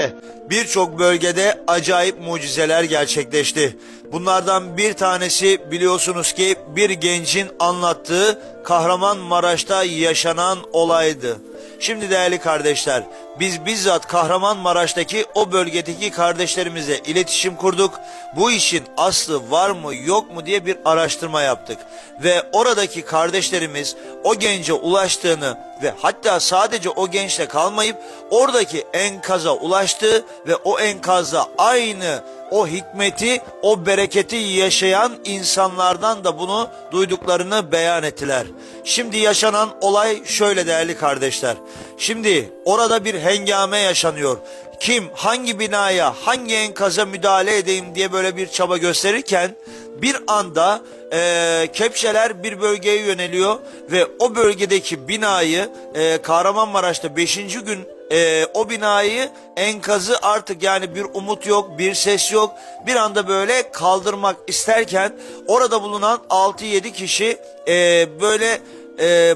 Türkiye'de birçok bölgede acayip mucizeler gerçekleşti. Bunlardan bir tanesi biliyorsunuz ki bir gencin anlattığı Kahramanmaraş'ta yaşanan olaydı. Şimdi değerli kardeşler, biz bizzat Kahramanmaraş'taki o bölgedeki kardeşlerimize iletişim kurduk. Bu işin aslı var mı yok mu diye bir araştırma yaptık. Ve oradaki kardeşlerimiz o gence ulaştığını ve hatta sadece o gençle kalmayıp oradaki enkaza ulaştı ve o enkazda aynı o hikmeti, o bereketi yaşayan insanlardan da bunu duyduklarını beyan ettiler. Şimdi yaşanan olay şöyle değerli kardeşler. Şimdi orada bir hengame yaşanıyor. Kim hangi binaya, hangi enkaza müdahale edeyim diye böyle bir çaba gösterirken bir anda e, kepçeler bir bölgeye yöneliyor ve o bölgedeki binayı e, Kahramanmaraş'ta 5. gün e, o binayı enkazı artık yani bir umut yok, bir ses yok. Bir anda böyle kaldırmak isterken orada bulunan 6-7 kişi e, böyle e,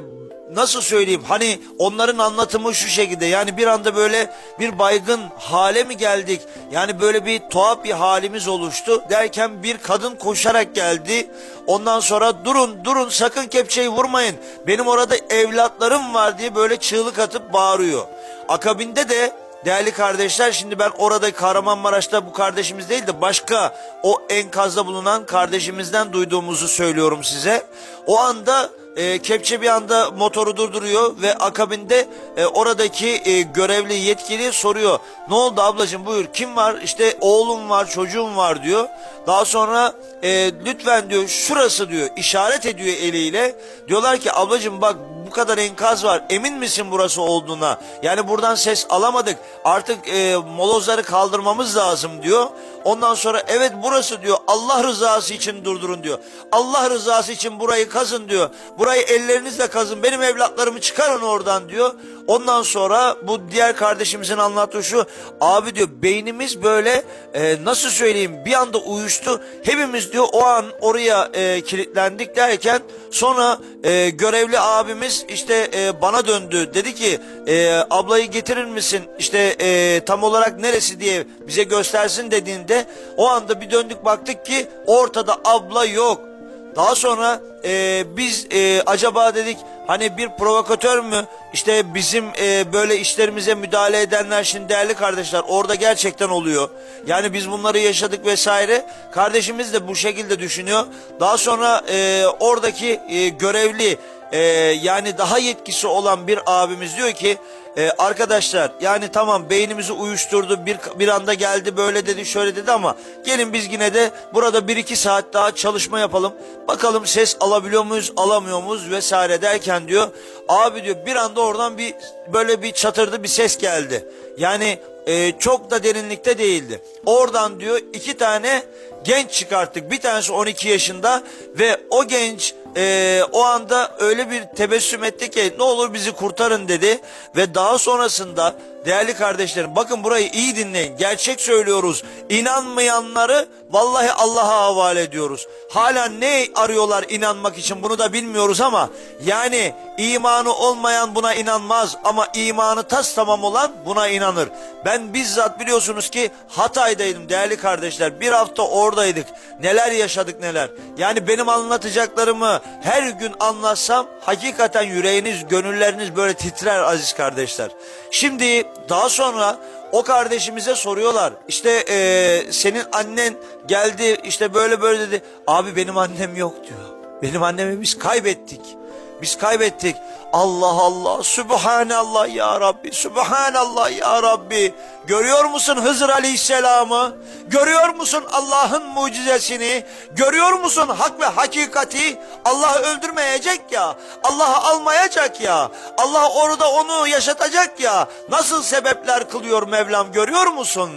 nasıl söyleyeyim hani onların anlatımı şu şekilde. Yani bir anda böyle bir baygın hale mi geldik? Yani böyle bir tuhaf bir halimiz oluştu derken bir kadın koşarak geldi. Ondan sonra durun durun sakın kepçeyi vurmayın. Benim orada evlatlarım var diye böyle çığlık atıp bağırıyor akabinde de Değerli kardeşler şimdi ben orada Kahramanmaraş'ta bu kardeşimiz değil de başka o enkazda bulunan kardeşimizden duyduğumuzu söylüyorum size. O anda e, kepçe bir anda motoru durduruyor ve akabinde e, oradaki e, görevli yetkili soruyor. Ne oldu ablacığım buyur kim var işte oğlum var çocuğum var diyor. Daha sonra e, lütfen diyor şurası diyor işaret ediyor eliyle. Diyorlar ki ablacığım bak kadar enkaz var emin misin burası olduğuna? Yani buradan ses alamadık artık e, molozları kaldırmamız lazım diyor. Ondan sonra evet burası diyor Allah rızası için durdurun diyor. Allah rızası için burayı kazın diyor. Burayı ellerinizle kazın benim evlatlarımı çıkarın oradan diyor. Ondan sonra bu diğer kardeşimizin anlattığı şu abi diyor beynimiz böyle e, nasıl söyleyeyim bir anda uyuştu. Hepimiz diyor o an oraya e, kilitlendik derken sonra e, görevli abimiz işte e, bana döndü. Dedi ki e, ablayı getirir misin işte e, tam olarak neresi diye bize göstersin dediğinde o anda bir döndük baktık ki ortada abla yok. Daha sonra e, biz e, acaba dedik hani bir provokatör mü işte bizim e, böyle işlerimize müdahale edenler şimdi değerli kardeşler orada gerçekten oluyor. Yani biz bunları yaşadık vesaire. Kardeşimiz de bu şekilde düşünüyor. Daha sonra e, oradaki e, görevli e, yani daha yetkisi olan bir abimiz diyor ki e, arkadaşlar yani tamam beynimizi uyuşturdu bir, bir anda geldi böyle dedi şöyle dedi ama gelin biz yine de burada bir iki saat daha çalışma yapalım. Bakalım ses alabiliyor muyuz alamıyor muyuz vesaire derken diyor abi diyor bir anda oradan bir böyle bir çatırdı bir ses geldi. Yani e, çok da derinlikte değildi. Oradan diyor iki tane genç çıkarttık. Bir tanesi 12 yaşında ve o genç e, o anda öyle bir tebessüm etti ki ne olur bizi kurtarın dedi. Ve daha sonrasında değerli kardeşlerim bakın burayı iyi dinleyin. Gerçek söylüyoruz. İnanmayanları vallahi Allah'a havale ediyoruz. Hala ne arıyorlar inanmak için bunu da bilmiyoruz ama yani imanı olmayan buna inanmaz ama imanı tas tamam olan buna inanır. Ben bizzat biliyorsunuz ki Hatay'daydım değerli kardeşler. Bir hafta oradaydık. Neler yaşadık neler. Yani benim anlatacaklarımı her gün anlatsam hakikaten yüreğiniz, gönülleriniz böyle titrer aziz kardeşler. Şimdi daha sonra o kardeşimize soruyorlar. İşte eee, senin annen geldi işte böyle böyle dedi. Abi benim annem yok diyor. Benim annemi biz kaybettik. Biz kaybettik. Allah Allah, Sübhanallah ya Rabbi, Sübhanallah ya Rabbi. Görüyor musun Hızır Aleyhisselam'ı? Görüyor musun Allah'ın mucizesini? Görüyor musun hak ve hakikati? Allah öldürmeyecek ya, Allah'ı almayacak ya, Allah orada onu yaşatacak ya. Nasıl sebepler kılıyor Mevlam görüyor musun?